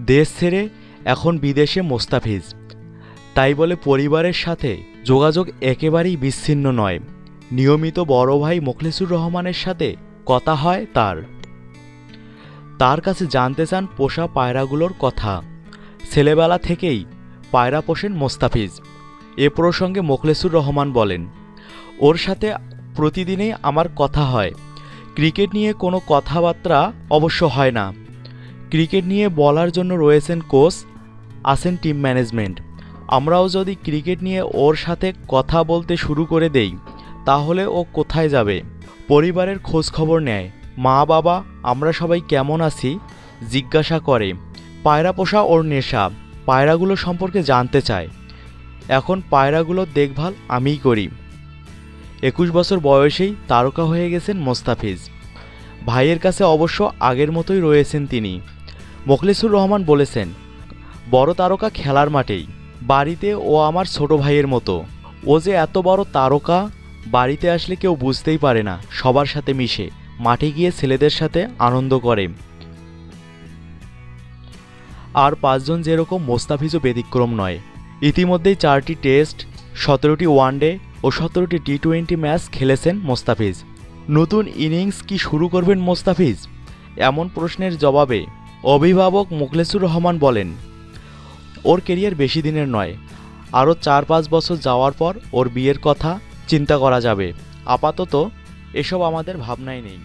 দেশ ছেড়ে এখন বিদেশে মোস্তাফিজ। তাই বলে পরিবারের সাথে যোগাযোগ একেবারেই বিচ্ছিন্ন নয়। নিয়মিত বড় ভাই মোখলেসুর রহমানের সাথে কথা হয় তার। তার কাছে জানতে চান পোষা পায়রাগুলোর কথা। ছেলেবেলা থেকেই পায়রা পোষেন মোস্তাফিজ। এ প্রসঙ্গে মোখলেসুর রহমান বলেন, ওর সাথে প্রতিদিনই আমার কথা হয়। ক্রিকেট নিয়ে কোনো কথাবার্তা অবশ্য হয় না। ক্রিকেট নিয়ে বলার জন্য রয়েছেন কোচ, আছেন টিম ম্যানেজমেন্ট। আমরাও যদি ক্রিকেট নিয়ে ওর সাথে কথা বলতে শুরু করে দেই, তাহলে ও কোথায় যাবে? পরিবারের খোঁজ খবর নেয়। মা, বাবা, আমরা সবাই কেমন আছি? জিজ্ঞাসা করে। পায়রা পোষা ওর নেশা, পায়রাগুলো সম্পর্কে জানতে চায়। এখন পায়রাগুলোর দেখভাল আমিই করি। একুশ বছর বয়সেই তারকা হয়ে গেছেন মোস্তাফিজ। ভাইয়ের কাছে অবশ্য আগের মতোই রয়েছেন তিনি। মোখলেসুর রহমান বলেছেন, বড় তারকা খেলার মাঠেই, বাড়িতে ও আমার ছোট ভাইয়ের মতো। ও যে এত বড় তারকা, বাড়িতে আসলে কেউ বুঝতেই পারে না, সবার সাথে মিশে, মাঠে গিয়ে ছেলেদের সাথে আনন্দ করে। আর পাঁচজন যেরকম মোস্তাফিজও ব্যতিক্রম নয়। ইতিমধ্যেই চারটি টেস্ট, সতেরোটি ওয়ানডে ও সতেরোটি টি টোয়েন্টি ম্যাচ খেলেছেন মোস্তাফিজ। নতুন ইনিংস কি শুরু করবেন মোস্তাফিজ? এমন প্রশ্নের জবাবে অভিভাবক মুখলেসুর রহমান বলেন, ওর কেরিয়ার বেশি দিনের নয়। আরও চার পাঁচ বছর যাওয়ার পর ওর বিয়ের কথা চিন্তা করা যাবে। আপাতত এসব আমাদের ভাবনায় নেই।